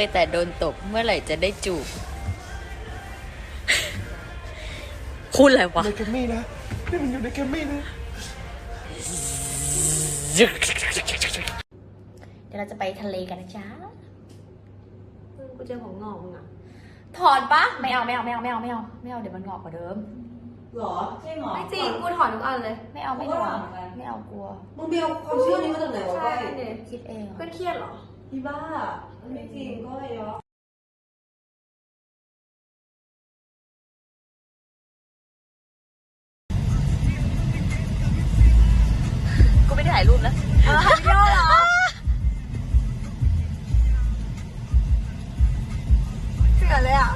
ยแต่โดนตบเมื่อไหร่จะได้จูบพูดอะไรวะในแกรมมี่นะนี่มันอยู่ในแกรมมี่นะ เดี๋ยวเราจะไปทะเลกันนะจ๊ะกูเจอของงอกมึงอะถอนปะไม่เอาไม่เอาไม่เอาไม่เอาไม่เอาไม่เอาเดี๋ยวมันงอกกว่าเดิม หรอใช่หรอไม่จริงกูถอนทุกอันเลย ไม่เอาไม่ถอนไม่เอากลัว มึงไปเอาความเชื่อนี้มาจากไหนวะใช่ก้อยเด็กคิดเองเพื่อนเครียดเหรอ อีบ้าไม่จริงก็เยยอกูไม่ได้ถ่ายรูปนะเสีโเหรอ เสือเลยอะ